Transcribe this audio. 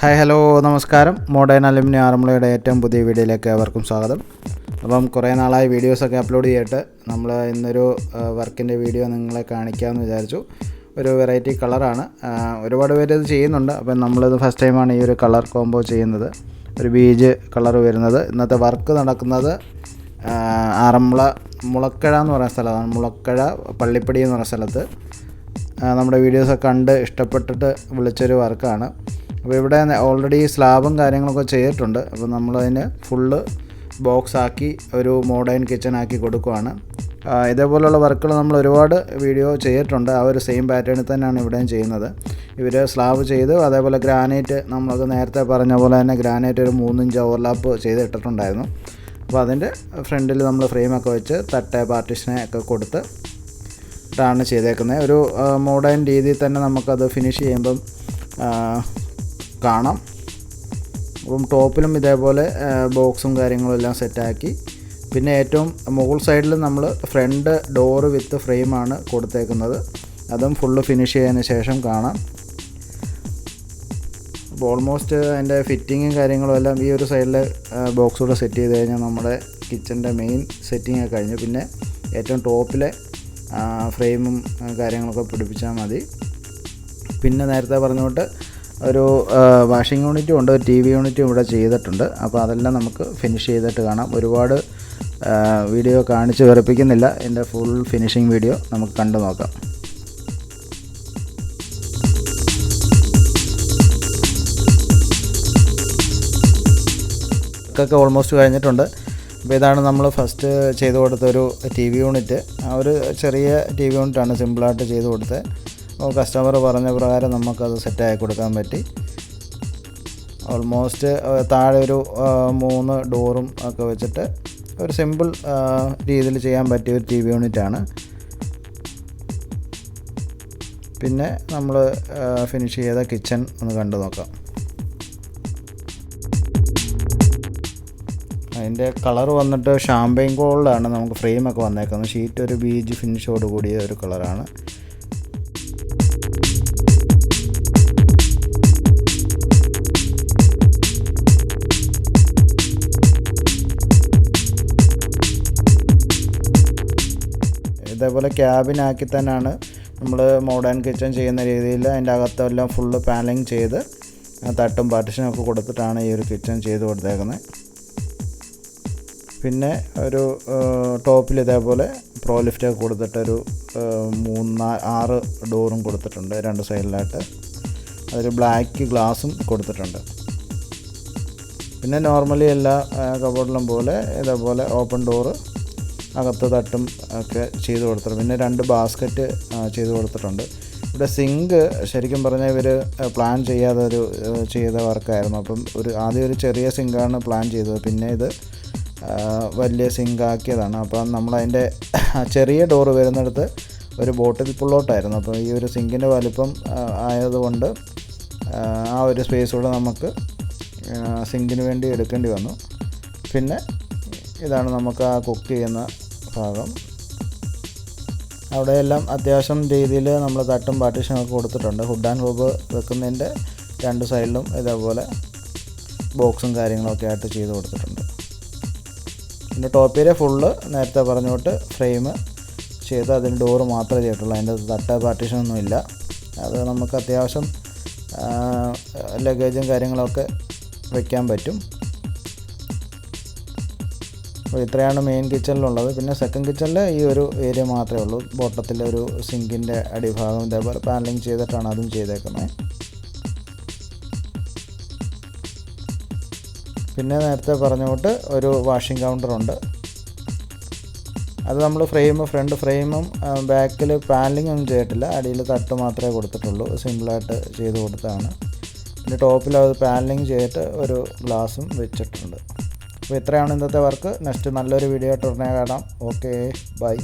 Hi hello നമസ്കാരം. Modern aluminium ആറന്മുളയുടെ ഏറ്റവും പുതിയ വീഡിയോയിലേക്ക് ഏവർക്കും സ്വാഗതം. അപ്പം കുറേ നാളായി വീഡിയോസൊക്കെ അപ്ലോഡ് ചെയ്തിട്ട് നമ്മൾ ഇന്നൊരു വർക്കിന്റെ വീഡിയോ നിങ്ങളെ കാണിക്കാമെന്ന് വിചാരിച്ചു. ഒരു വെറൈറ്റി കളറാണ് ഒരുപാട് പേര് ഇത് ചെയ്യുന്നുണ്ട്. അപ്പം നമ്മളിത് ഫസ്റ്റ് ടൈമാണ് ഈ ഒരു കളർ കോംബോ ചെയ്യുന്നത്. ഒരു ബീജ് കളർ വരുന്നത്. ഇന്നത്തെ വർക്ക് നടക്കുന്നത് ആറന്മുള മുളക്കഴ എന്ന് പറയുന്ന സ്ഥലമാണ് മുളക്കഴ പള്ളിപ്പടി എന്ന് പറയുന്ന സ്ഥലത്ത്. നമ്മുടെ വീഡിയോസൊക്കെ കണ്ട് ഇഷ്ടപ്പെട്ടിട്ട് വിളിച്ചൊരു വർക്കാണ് അപ്പോൾ ഇവിടെ ഓൾറെഡി സ്ലാബും കാര്യങ്ങളൊക്കെ ചെയ്തിട്ടുണ്ട്. അപ്പോൾ നമ്മളതിന് ഫുള്ള് ബോക്സ് ആക്കി ഒരു മോഡേൺ കിച്ചൺ ആക്കി കൊടുക്കുവാണ്. ഇതേപോലെയുള്ള വർക്കുകൾ നമ്മൾ ഒരുപാട് വീഡിയോ ചെയ്തിട്ടുണ്ട്. ആ ഒരു സെയിം പാറ്റേണിൽ തന്നെയാണ് ഇവിടെയും ചെയ്യുന്നത്. ഇവർ സ്ലാബ് ചെയ്ത് അതേപോലെ ഗ്രാനൈറ്റ് നമ്മളത് നേരത്തെ പറഞ്ഞ പോലെ തന്നെ ഗ്രാനൈറ്റ് ഒരു മൂന്നിഞ്ച് ഓവർലാപ്പ് ചെയ്തിട്ടിട്ടുണ്ടായിരുന്നു അപ്പോൾ അതിന്റെ ഫ്രണ്ടിൽ നമ്മൾ ഫ്രെയിമൊക്കെ വെച്ച് തട്ട പാർട്ടീഷനെ ഒക്കെ കൊടുത്ത് ഇട്ടാണ് ചെയ്തേക്കുന്നത്. ഒരു മോഡേൺ രീതിയിൽ തന്നെ നമുക്കത് ഫിനിഷ് ചെയ്യുമ്പം കാണാം. അപ്പം ടോപ്പിലും ഇതേപോലെ ബോക്സും കാര്യങ്ങളും എല്ലാം സെറ്റാക്കി. പിന്നെ ഏറ്റവും മുകൾ സൈഡിൽ നമ്മൾ ഫ്രണ്ട് ഡോറ് വിത്ത് ഫ്രെയിമാണ് കൊടുത്തേക്കുന്നത്. അതും ഫുള്ള് ഫിനിഷ് ചെയ്തതിന് ശേഷം കാണാം. അപ്പോൾ ഓൾമോസ്റ്റ് അതിന്റെ ഫിറ്റിങ്ങും കാര്യങ്ങളും എല്ലാം ഈ ഒരു സൈഡിൽ ബോക്സ് സെറ്റ് ചെയ്ത് കഴിഞ്ഞാൽ നമ്മുടെ കിച്ചന്റെ മെയിൻ സെറ്റിംഗ് ഒക്കെ കഴിഞ്ഞു. പിന്നെ ഏറ്റവും ടോപ്പിലെ ഫ്രെയിമും കാര്യങ്ങളൊക്കെ പിടിപ്പിച്ചാൽ മതി. പിന്നെ നേരത്തെ പറഞ്ഞുകൊണ്ട് ഒരു വാഷിംഗ് യൂണിറ്റും ഉണ്ട് ടി വി യൂണിറ്റും ഇവിടെ ചെയ്തിട്ടുണ്ട്. അപ്പോൾ അതെല്ലാം നമുക്ക് ഫിനിഷ് ചെയ്തിട്ട് കാണാം. ഒരുപാട് വീഡിയോ കാണിച്ച് വെറുപ്പിക്കുന്നില്ല. എന്റെ ഫുൾ ഫിനിഷിംഗ് വീഡിയോ നമുക്ക് കണ്ടു നോക്കാം. വർക്കൊക്കെ ഓൾമോസ്റ്റ് കഴിഞ്ഞിട്ടുണ്ട്. അപ്പോൾ ഇതാണ് നമ്മൾ ഫസ്റ്റ് ചെയ്തു കൊടുത്ത ഒരു ടി വി യൂണിറ്റ് ആ ഒരു ചെറിയ ടി വി യൂണിറ്റാണ് സിമ്പിളായിട്ട് ചെയ്തു കൊടുത്തത്. കസ്റ്റമർ പറഞ്ഞ പ്രകാരം നമുക്കത് സെറ്റാക്കി കൊടുക്കാൻ പറ്റി. ഓൾമോസ്റ്റ് താഴെ ഒരു മൂന്ന് ഡോറും ഒക്കെ വെച്ചിട്ട് ഒരു സിമ്പിൾ രീതിയിൽ ചെയ്യാൻ പറ്റിയ ഒരു ടി വി യൂണിറ്റാണ് പിന്നെ നമ്മൾ ഫിനിഷ് ചെയ്ത കിച്ചൺ ഒന്ന് കണ്ടു നോക്കാം. അതിന്റെ കളർ വന്നിട്ട് ഷാമ്പയിൻ ഗോൾഡാണ് നമുക്ക് ഫ്രെയിമൊക്കെ വന്നേക്കുന്നത്. ഷീറ്റ് ഒരു ബീജ് ഫിനിഷോട് കൂടിയ ഒരു കളറാണ് ഇതേപോലെ ക്യാബിനാക്കി തന്നെയാണ് നമ്മൾ മോഡേൺ കിച്ചൺ ചെയ്യുന്ന രീതിയിൽ അതിന്റെ അകത്തെല്ലാം ഫുള്ള് പാനലിങ് ചെയ്ത് തട്ടും പാർട്ടിഷനും ഒക്കെ കൊടുത്തിട്ടാണ് ഈ ഒരു കിച്ചൺ ചെയ്ത് കൊടുത്തേക്കുന്നത്. പിന്നെ ഒരു ടോപ്പിൽ ഇതേപോലെ പ്രോ ലിഫ്റ്റ് ഒക്കെ കൊടുത്തിട്ടൊരു മൂന്ന് ആറ് ഡോറും കൊടുത്തിട്ടുണ്ട് രണ്ട് സൈഡിലായിട്ട്. അതൊരു ബ്ലാക്ക് ഗ്ലാസും കൊടുത്തിട്ടുണ്ട്. പിന്നെ നോർമലി എല്ലാ കബോർഡിലും പോലെ ഇതേപോലെ ഓപ്പൺ ഡോറ് അകത്ത് തട്ടും ഒക്കെ ചെയ്ത് കൊടുത്തിട്ടുണ്ട്. പിന്നെ രണ്ട് ബാസ്ക്കറ്റ് ചെയ്ത് കൊടുത്തിട്ടുണ്ട്. ഇവിടെ സിങ്ക് ശരിക്കും പറഞ്ഞാൽ ഇവർ പ്ലാൻ ചെയ്യാതെ ഒരു ചെയ്ത വർക്കായിരുന്നു. അപ്പം ഒരു ആദ്യം ഒരു ചെറിയ സിങ്കാണ് പ്ലാൻ ചെയ്തത്. പിന്നെ ഇത് വലിയ സിങ്കാക്കിയതാണ്. അപ്പം നമ്മളതിന്റെ ചെറിയ ഡോറ് വരുന്നിടത്ത് ഒരു ബോട്ടിൽ പുള്ളോട്ടായിരുന്നു. അപ്പോൾ ഈ ഒരു സിങ്കിന്റെ വലിപ്പം ആയതുകൊണ്ട് ആ, ഒരു സ്പേസ് കൂടെ നമുക്ക് സിങ്കിന് വേണ്ടി എടുക്കേണ്ടി വന്നു. പിന്നെ ഇതാണ് നമുക്ക് ആ കുക്ക് ചെയ്യുന്ന ഭാഗം അവിടെയെല്ലാം അത്യാവശ്യം രീതിയിൽ നമ്മൾ തട്ടും പാർട്ടീഷനൊക്കെ കൊടുത്തിട്ടുണ്ട്. ഹുഡ് ആൻഡ് ഹോബ് വെക്കുന്നതിന്റെ രണ്ട് സൈഡിലും ഇതേപോലെ ബോക്സും കാര്യങ്ങളൊക്കെ ആയിട്ട് ചെയ്ത് കൊടുത്തിട്ടുണ്ട്. പിന്നെ ടോപ്പ് ഏരിയ ഫുള്ള് നേരത്തെ പറഞ്ഞോട്ട് ഫ്രെയിം ചെയ്ത് അതിന് ഡോറ് മാത്രമേ ചെയ്തിട്ടുള്ളൂ. അതിന്റെ തട്ട പാർട്ടീഷനൊന്നും ഇല്ല. അത് നമുക്ക് അത്യാവശ്യം ലഗേജും കാര്യങ്ങളൊക്കെ വയ്ക്കാൻ പറ്റും. അപ്പോൾ ഇത്രയാണ് മെയിൻ കിച്ചണിലുള്ളത് പിന്നെ സെക്കൻഡ് കിച്ചണിൽ ഈ ഒരു ഏരിയ മാത്രമേ ഉള്ളൂ. ബോട്ടത്തിലെ ഒരു സിങ്കിന്റെ അടിഭാഗം. ഇതേപോലെ പാനലിങ് ചെയ്തിട്ടാണ് അതും ചെയ്തേക്കുന്നത് പിന്നെ നേരത്തെ പറഞ്ഞുകൊണ്ട് ഒരു വാഷിംഗ് കൗണ്ടറുണ്ട് അത് നമ്മൾ ഫ്രെയിം ഫ്രണ്ട് ഫ്രെയിമും ബാക്കിൽ പാനലിംഗ് ഒന്നും ചെയ്തിട്ടില്ല. അടിയിൽ തട്ട് മാത്രമേ കൊടുത്തിട്ടുള്ളൂ. സിമ്പിളായിട്ട് ചെയ്ത് കൊടുത്തതാണ്. പിന്നെ ടോപ്പിൽ അത് പാനലിംഗ് ചെയ്തിട്ട് ഒരു ഗ്ലാസും വെച്ചിട്ടുണ്ട്. അപ്പോൾ ഇത്രയാണ് ഇന്നത്തെ വർക്ക്. നെക്സ്റ്റ് നല്ലൊരു വീഡിയോ ആയിട്ട് ഉടനെ കാണാം. Okay bye